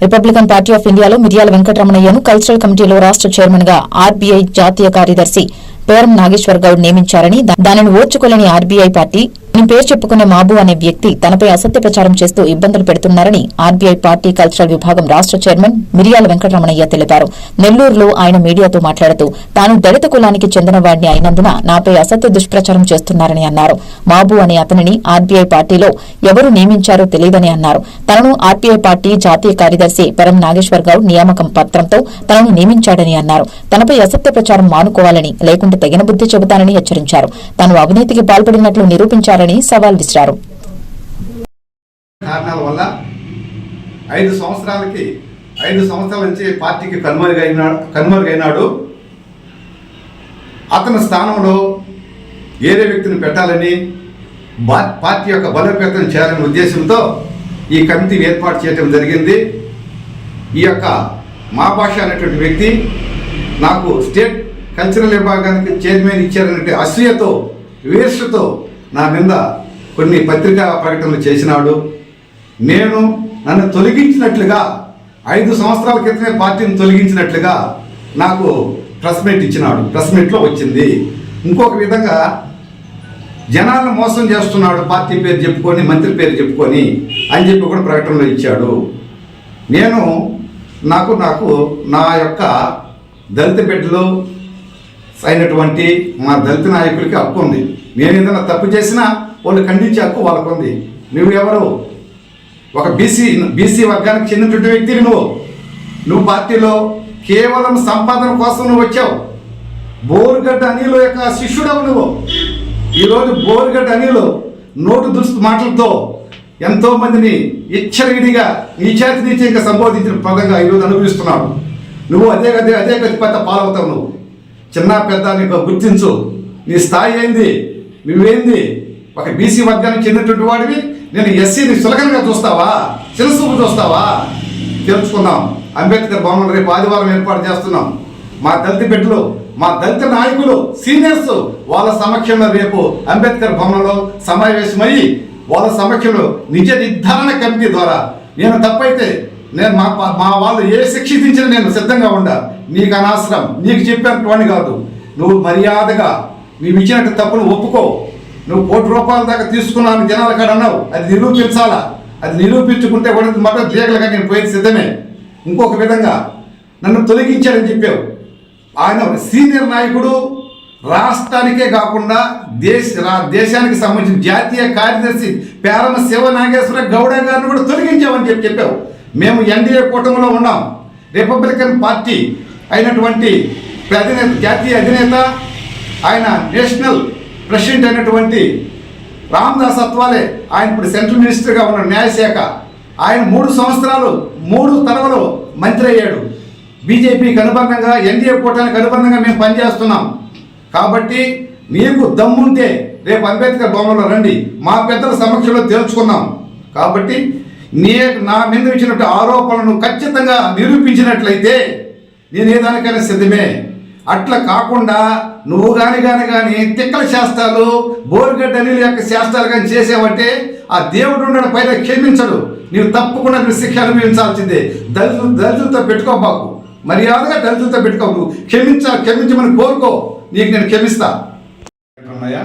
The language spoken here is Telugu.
రిపబ్లికన్ పార్టీ ఆఫ్ ఇండియాలో మిర్యాల వెంకటరమణయ్యను కల్చరల్ కమిటీలో రాష్ట్ర చైర్మన్గా ఆర్బీఐ జాతీయ కార్యదర్శి పేరం నాగేశ్వర్ గౌడ్ నియమించారని దానిని ఓర్చుకోలేని ఆర్బీఐ పార్టీ ఈ పేరు చెప్పుకునే మాబు అనే వ్యక్తి తనపై అసత్య ప్రచారం చేస్తూ ఇబ్బందులు పెడుతున్నారని ఆర్బీఐ పార్టీ కల్చరల్ విభాగం రాష్ట్ర చైర్మన్ మిరియాల వెంకటరమణయ్య తెలిపారు. నెల్లూరులో ఆయన మీడియాతో మాట్లాడుతూ తాను దళిత కులానికి చెందిన వాడిని అయినందున నాపై అసత్య దుష్ప్రచారం చేస్తున్నారని అన్నారు. మాబు అనే అతనిని ఆర్బీఐ పార్టీలో ఎవరు నియమించారో తెలియదని అన్నారు. తనను ఆర్బీఐ పార్టీ జాతీయ కార్యదర్శి పెరం నాగేశ్వర్ గౌడ్ నియామకం పత్రంతో తనను నియమించాడని అన్నారు. తనపై అసత్య ప్రచారం మానుకోవాలని లేకుంటే తగిన బుద్ధి చెబుతానని హెచ్చరించారు. తాను అవినీతికి పాల్పడినట్లు నిరూపించారని సవాల్ విసిరారు. కారణాల వల్ల ఐదు సంవత్సరాలకి ఐదు సంవత్సరాల నుంచి పార్టీకి కనుమరుగైనాడు కనుమరుగైనాడు. అతని స్థానంలో వేరే వ్యక్తిని పెట్టాలని పార్టీ యొక్క బలోపేతం చేయాలనే ఉద్దేశంతో ఈ కమిటీని ఏర్పాటు చేయడం జరిగింది. ఈ యొక్క మా భాష అనేటువంటి వ్యక్తి నాకు స్టేట్ కల్చరల్ విభాగానికి చైర్మన్ ఇచ్చారనే అసూయతో వివేషతో నా మీద కొన్ని పత్రికా ప్రకటనలు చేసినాడు. నేను నన్ను తొలగించినట్లుగా ఐదు సంవత్సరాల క్రితమే పార్టీని తొలగించినట్లుగా నాకు ప్రెస్ మీట్ ఇచ్చినాడు. ప్రెస్ మీట్లో వచ్చింది. ఇంకొక విధంగా జనాలను మోసం చేస్తున్నాడు పార్టీ పేరు చెప్పుకొని మంత్రి పేరు చెప్పుకొని అని చెప్పి కూడా ప్రకటనలో ఇచ్చాడు. నేను నాకు నాకు నా యొక్క దళిత బిడ్డలు అయినటువంటి మా దళిత నాయకులకి హక్కు ఉంది. నేను ఏదైనా తప్పు చేసినా వాళ్ళు ఖండించే హక్కు వాళ్ళకు ఉంది. నువ్వు ఎవరు? ఒక బీసీ బీసీ వర్గానికి చెందినటువంటి వ్యక్తివి నువ్వు. నువ్వు పార్టీలో కేవలం సంపాదన కోసం నువ్వు వచ్చావు. బోరుగడ్డ అనిలు యొక్క శిష్యుడవు నువ్వు. ఈరోజు బోరుగడ్డ అనిలు నోటు దురుస్తు మాటలతో ఎంతో మందిని ఇచ్చరిగిడిగా నీచేతి నీచంగా సంబోధించిన పదంగా ఈరోజు అనుభవిస్తున్నాడు. నువ్వు అదే అదే అదే పెద్ద పాలవుతావు నువ్వు. చిన్న పెద్ద నీకు గుర్తించు. నీ స్థాయి ఏంది? నువ్వేంది? ఒక బీసీ వర్గానికి చెందినటువంటి వాడివి? నేను ఎస్సీని సులకనగా చూస్తావా? చిరుసూపు చూస్తావా? తెలుసుకుందాం. అంబేద్కర్ భవనం రేపు ఆదివారం ఏర్పాటు చేస్తున్నాం. మా దళిత బిడ్డలు మా దళిత నాయకులు సీనియర్స్ వాళ్ళ సమక్షంలో రేపు అంబేద్కర్ భవనంలో సమావేశమై వాళ్ళ సమక్షంలో నిజ నిర్ధారణ కమిటీ ద్వారా. నేను తప్పైతే నేను మా మా వాళ్ళు ఏ శిక్ష విధించినా నేను సిద్ధంగా ఉండా. నీకు అనవసరం. నీకు చెప్పినటువంటి కాదు. నువ్వు మర్యాదగా నువ్వు ఇచ్చినట్టు తప్పును ఒప్పుకో. నువ్వు కోటి రూపాయల దాకా తీసుకున్నాను జనాల కాడ అన్నావు. అది నిరూపించాలా? అది నిరూపించుకుంటే వాడి మాత్రం తీయగలగా నేను పోయేది సిద్ధమే. ఇంకొక విధంగా నన్ను తొలగించాడని చెప్పావు. ఆయన ఒక సీనియర్ నాయకుడు. రాష్ట్రానికే కాకుండా దేశ రా- దేశానికి సంబంధించిన జాతీయ కార్యదర్శి పేరమ శివ నాగేశ్వర గౌడ గారిని కూడా తొలగించామని చెప్పి చెప్పావు. మేము ఎన్డీఏ కూటమిలో ఉన్నాం. రిపబ్లికన్ పార్టీ అయినటువంటి అధినేత జాతీయ అధినేత ఆయన నేషనల్ ప్రెసిడెంట్ అయినటువంటి రామదాస్ అత్వాలే ఆయన ఇప్పుడు సెంట్రల్ మినిస్టర్గా ఉన్న న్యాయశాఖ. ఆయన మూడు సంవత్సరాలు మూడు తరవలు మంత్రి అయ్యాడు. బీజేపీకి అనుబంధంగా ఎన్డీఏ కూటమికి అనుబంధంగా మేము పనిచేస్తున్నాం. కాబట్టి మీకు దమ్ముంటే రేపు అంబేద్కర్ భవనంలో రండి. మా పెద్దల సమక్షంలో తేల్చుకున్నాం. కాబట్టి నీ నా మీద ఇచ్చినట్టు ఆరోపణలను ఖచ్చితంగా నిరూపించినట్లయితే నేను ఏదానికైనా దానికైనా సిద్ధమే. అట్లా కాకుండా నువ్వు కాని కాని కానీ తిక్కల శాస్త్రాలు బోరుగడ్డ యొక్క శాస్త్రాలు కానీ చేసేవంటే ఆ దేవుడు ఉండడం పైన క్షమించడు. నీవు తప్పకుండా నువ్వు శిక్ష అనుభవించాల్సిందే దళితులు దళితులతో పెట్టుకోబాకు మర్యాదగా దళితులతో పెట్టుకోకు క్షమించ క్షమించమని కోరుకో. నీకు నేను క్షమిస్తా. ఉన్నాయా